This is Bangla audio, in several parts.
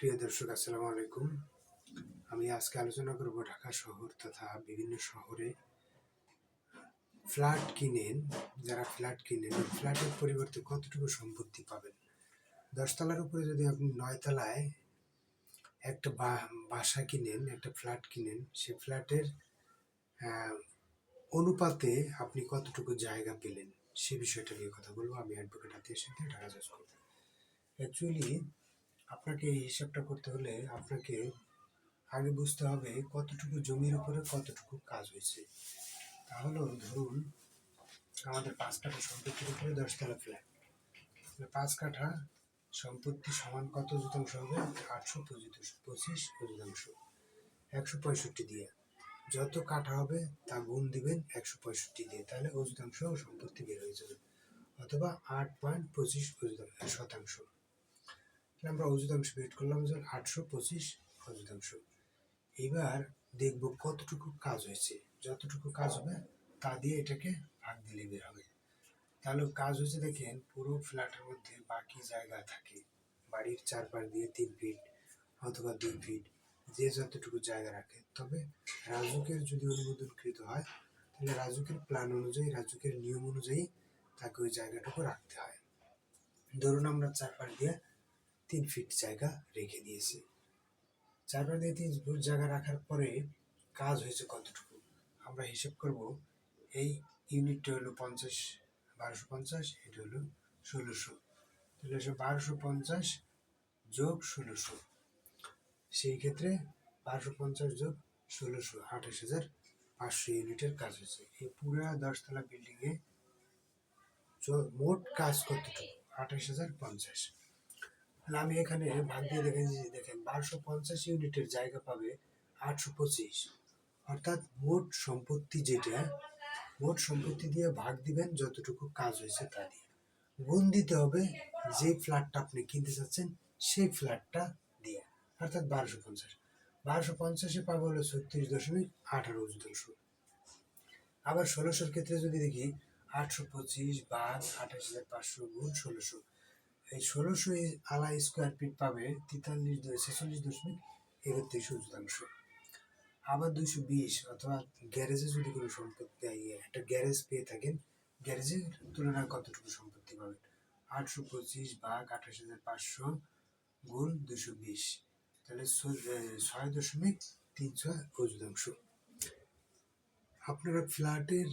প্রিয় দর্শক, আসসালামু আলাইকুম। আমি আজকে আলোচনা করব ঢাকা শহর তথা বিভিন্ন শহরে ফ্ল্যাট কিনেন, যারা ফ্ল্যাট কিনেন ফ্ল্যাটের পরিবর্তে কতটুকু সম্পত্তি পাবেন। দশতলার উপরে যদি আপনি নয়তলায় একটা বাসা কিনেন, একটা ফ্ল্যাট কিনেন, সে ফ্ল্যাটের অনুপাতে আপনি কতটুকু জায়গা পেলেন, সে বিষয়টা নিয়ে কথা বলব। আমি অ্যাডভোকেট হাতিয়ার সাথে ঢাকা জজ করব। অ্যাকচুয়ালি আপনাকে এই হিসাবটা করতে হলে আপনাকে আগে বুঝতে হবে কতটুকু জমির উপরে কতটুকু কাজ হয়েছে। তাহলে ধরুন আমাদের পাঁচ কাঠা সম্পত্তির উপরে দশতলা ফ্ল্যাট পাঁচ কাঠা সম্পত্তি সমান কত শতাংশ হবে? আটশো পঁচিশ শতাংশ একশো পঁয়ষট্টি দিয়ে। যত কাঠা হবে তা গুণ দিবেন একশো পঁয়ষট্টি দিয়ে। তাহলে অযুতাংশ সম্পত্তি বের হয়ে যাবে। অথবা আট পয়েন্ট পঁচিশ শতাংশ। আমরা অযুতাংশ বের করলাম যে আটশো পঁচিশ অযুতাংশ এবার দেখব কতটুকু কাজ হয়েছে। যতটুকু কাজ হবে, তা দিয়ে এটাকে ভাগ দিলে বের হবে। তাহলে কাজ হয়েছে দেখেন, পুরো ফ্ল্যাটের মধ্যে বাকি জায়গা থাকে। বাড়ির চারপাশ দিয়ে তিন ফিট অথবা দুই ফিট যে যতটুকু জায়গা রাখে। তবে রাজুকের যদি অনুমোদনকৃত হয়, তাহলে রাজুকের প্ল্যান অনুযায়ী, রাজুকের নিয়ম অনুযায়ী তাকে ওই জায়গাটুকু রাখতে হয়। ধরুন আমরা চারপাশ দিয়ে তিন ফিট জায়গা রেখে দিয়েছি। চারপাশ দিয়ে তিন ফুট জায়গা রাখার পরে কাজ হয়েছে কতটুকু? আমরা হিসেব করব, এই ইউনিটটা হলো পঞ্চাশ, বারোশো পঞ্চাশ, এটা হলো ষোলোশো। তাহলে বারোশো পঞ্চাশ যোগ ষোলোশো। সেই ক্ষেত্রে বারোশো পঞ্চাশ যোগ ষোলোশো, আঠাশ হাজার পাঁচশো ইউনিটের কাজ হয়েছে। এই পুরো দশতলা বিল্ডিংয়ে মোট কাজ কতটুকু? আঠাশ হাজার পঞ্চাশ। আমি এখানে ভাগ দিয়ে দেখেন দেখেন, বারোশো পঞ্চাশ ইউনিটের জায়গা পাবে আটশো পঁচিশ। অর্থাৎ মোট সম্পত্তি যেটা, মোট সম্পত্তি দিয়ে ভাগ দিবেন যতটুকু কাজ হয়েছে তা দিয়ে। গুণ দিতে হবে যে ফ্ল্যাটটা আপনি কিনতে চাচ্ছেন, সেই ফ্ল্যাটটা দিয়ে, অর্থাৎ বারোশো পঞ্চাশ। বারোশো পঞ্চাশে পাবো হলো ছত্রিশ দশমিক আঠারো শতাংশ আবার ষোলোশোর ক্ষেত্রে যদি দেখি, আটশো পঁচিশ বাদ আঠাশ হাজার পাঁচশো গুণ ষোলোশো এই ষোলোশো আলা স্কোয়ার ফিট পাবে তেতাল্লিশ ছেচল্লিশ দশমিক একত্রিশ শতাংশ আবার দুইশো বিশ অথবা গ্যারেজে যদি কোনো সম্পত্তি একটা গ্যারেজ পেয়ে থাকেন, গ্যারেজের তুলনায় কতটুকু সম্পত্তি পাবেন? আটশো পঁচিশ ভাগ আঠাশ হাজার পাঁচশো গুণ দুশো বিশ। তাহলে ছয় দশমিক তিন ছয় শতাংশ আপনারা ফ্ল্যাটের,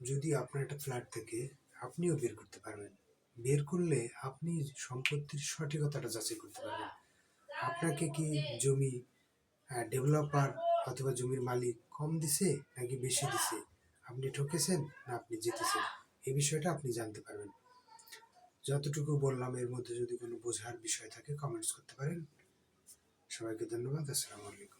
যদি আপনার একটা ফ্ল্যাট থাকে, আপনিও বের করতে পারবেন। বের করলে আপনি সম্পত্তির সঠিকতাটা যাচাই করতে পারবেন। আপনাকে কি জমি ডেভেলপার অথবা জমির মালিক কম দিছে নাকি বেশি দিছে? আপনি ঠকেছেন না আপনি জিতেছেন? এই বিষয়টা আপনি জানতে পারবেন। যতটুকু বললাম, এর মধ্যে যদি কোনো বোঝার বিষয় থাকে কমেন্টস করতে পারেন। সবাইকে ধন্যবাদ। আসসালামু আলাইকুম।